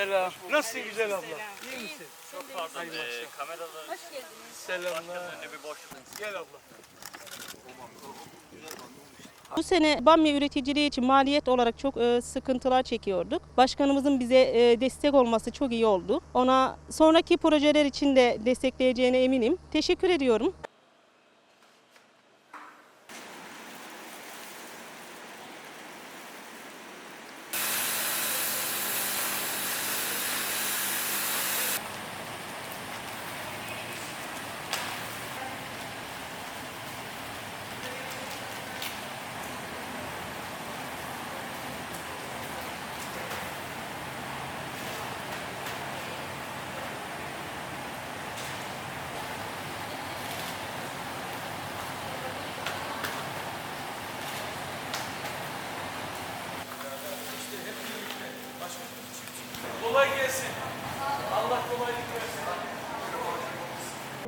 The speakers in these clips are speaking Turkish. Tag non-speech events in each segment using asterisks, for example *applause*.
Selam. Nasılsın güzel abla? İyi misin? Çok pardon. Ee, kamerada Selamlar. önünde bir boşluk. Gel abla. Bu sene bamya üreticiliği için maliyet olarak çok e, sıkıntılar çekiyorduk. Başkanımızın bize e, destek olması çok iyi oldu. Ona sonraki projeler için de destekleyeceğine eminim. Teşekkür ediyorum.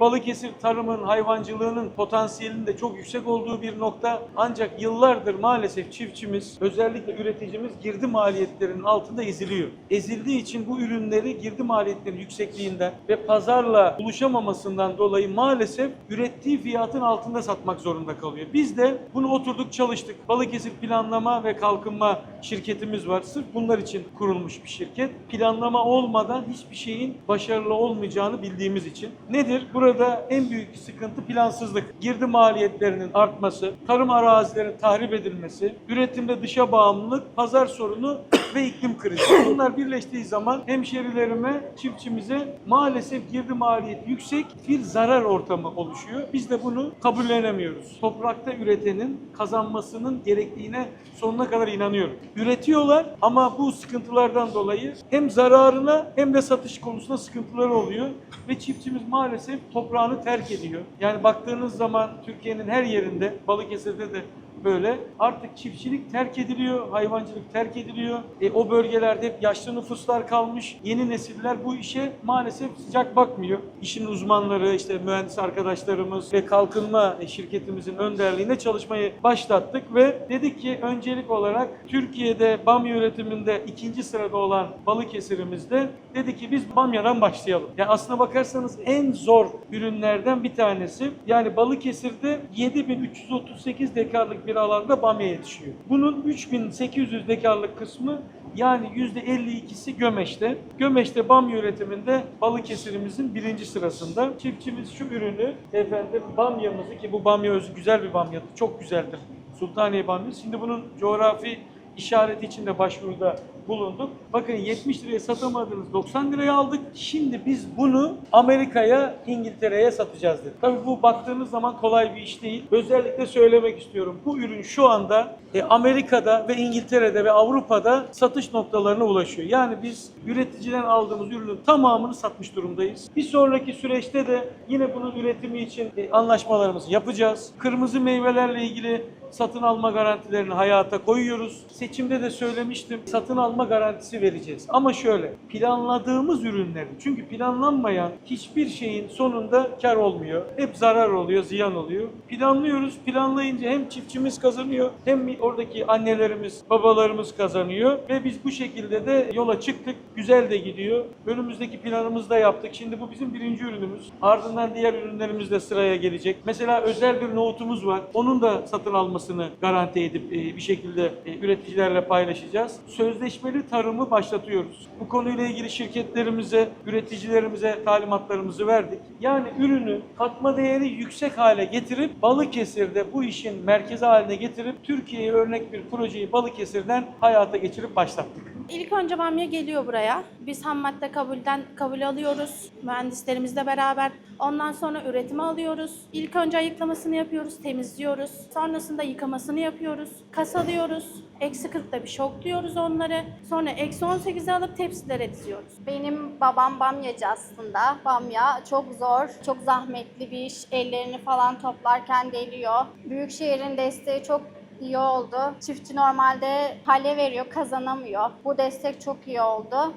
Balıkesir tarımın, hayvancılığının potansiyelinin de çok yüksek olduğu bir nokta. Ancak yıllardır maalesef çiftçimiz, özellikle üreticimiz girdi maliyetlerinin altında eziliyor. Ezildiği için bu ürünleri girdi maliyetlerinin yüksekliğinden ve pazarla buluşamamasından dolayı maalesef ürettiği fiyatın altında satmak zorunda kalıyor. Biz de bunu oturduk çalıştık. Balıkesir Planlama ve Kalkınma şirketimiz var. Sırf bunlar için kurulmuş bir şirket. Planlama olmadan hiçbir şeyin başarılı olmayacağını bildiğimiz için. Nedir? Burada en büyük sıkıntı plansızlık. Girdi maliyetlerinin artması, tarım arazilerinin tahrip edilmesi, üretimde dışa bağımlılık, pazar sorunu ve iklim krizi. *coughs* Bunlar birleştiği zaman hemşerilerime, çiftçimize maalesef girdi maliyeti yüksek bir zarar ortamı oluşuyor. Biz de bunu kabullenemiyoruz. Toprakta üretenin kazanmasının gerektiğine sonuna kadar inanıyorum. Üretiyorlar ama bu sıkıntılardan dolayı hem zararına hem de satış konusunda sıkıntıları oluyor ve çiftçimiz maalesef toprağını terk ediyor. Yani baktığınız zaman Türkiye'nin her yerinde, Balıkesir'de de böyle artık çiftçilik terk ediliyor, hayvancılık terk ediliyor. E, o bölgelerde hep yaşlı nüfuslar kalmış. Yeni nesiller bu işe maalesef sıcak bakmıyor. İşin uzmanları, işte mühendis arkadaşlarımız ve kalkınma şirketimizin önderliğinde çalışmayı başlattık ve dedik ki öncelik olarak Türkiye'de bamya üretiminde ikinci sırada olan Balıkesir'imizde dedik ki biz bamyadan başlayalım. Yani aslına bakarsanız en zor ürünlerden bir tanesi. Yani Balıkesir'de 7338 dekarlık bir alanda bamya yetişiyor. Bunun 3800 dekarlık kısmı yani %52'si Gömeş'te. Gömeş'te bamya üretiminde Balıkesir'imizin birinci sırasında. Çiftçimiz şu ürünü efendim bamyamızı ki bu bamya özü güzel bir bamyadır. Çok güzeldir. Sultaniye bamyası. Şimdi bunun coğrafi işareti için de başvuruda bulunduk. Bakın 70 liraya satamadığınız 90 liraya aldık. Şimdi biz bunu Amerika'ya, İngiltere'ye satacağız dedik. Tabii bu baktığınız zaman kolay bir iş değil. Özellikle söylemek istiyorum. Bu ürün şu anda e, Amerika'da ve İngiltere'de ve Avrupa'da satış noktalarına ulaşıyor. Yani biz üreticiden aldığımız ürünün tamamını satmış durumdayız. Bir sonraki süreçte de yine bunun üretimi için e, anlaşmalarımızı yapacağız. Kırmızı meyvelerle ilgili satın alma garantilerini hayata koyuyoruz. Seçimde de söylemiştim. Satın alma garantisi vereceğiz. Ama şöyle planladığımız ürünlerin çünkü planlanmayan hiçbir şeyin sonunda kar olmuyor. Hep zarar oluyor, ziyan oluyor. Planlıyoruz. Planlayınca hem çiftçimiz kazanıyor hem oradaki annelerimiz, babalarımız kazanıyor ve biz bu şekilde de yola çıktık. Güzel de gidiyor. Önümüzdeki planımızı da yaptık. Şimdi bu bizim birinci ürünümüz. Ardından diğer ürünlerimiz de sıraya gelecek. Mesela özel bir nohutumuz var. Onun da satın almasını garanti edip e, bir şekilde e, üreticilerle paylaşacağız. Sözleşmeli tarımı başlatıyoruz. Bu konuyla ilgili şirketlerimize, üreticilerimize talimatlarımızı verdik. Yani ürünü katma değeri yüksek hale getirip Balıkesir'de bu işin merkezi haline getirip Türkiye'ye örnek bir projeyi Balıkesir'den hayata geçirip başlattık. İlk önce bamya geliyor buraya. Biz ham madde kabulden kabul alıyoruz. Mühendislerimizle beraber. Ondan sonra üretimi alıyoruz. İlk önce ayıklamasını yapıyoruz, temizliyoruz. Sonrasında yıkamasını yapıyoruz. Kasalıyoruz. Eksi 40'da bir şokluyoruz onları. Sonra eksi 18'e alıp tepsilere diziyoruz. Benim babam bamyacı aslında. Bamya çok zor, çok zahmetli bir iş. Ellerini falan toplarken deliyor. Büyükşehir'in desteği çok iyi oldu. Çiftçi normalde hale veriyor, kazanamıyor. Bu destek çok iyi oldu.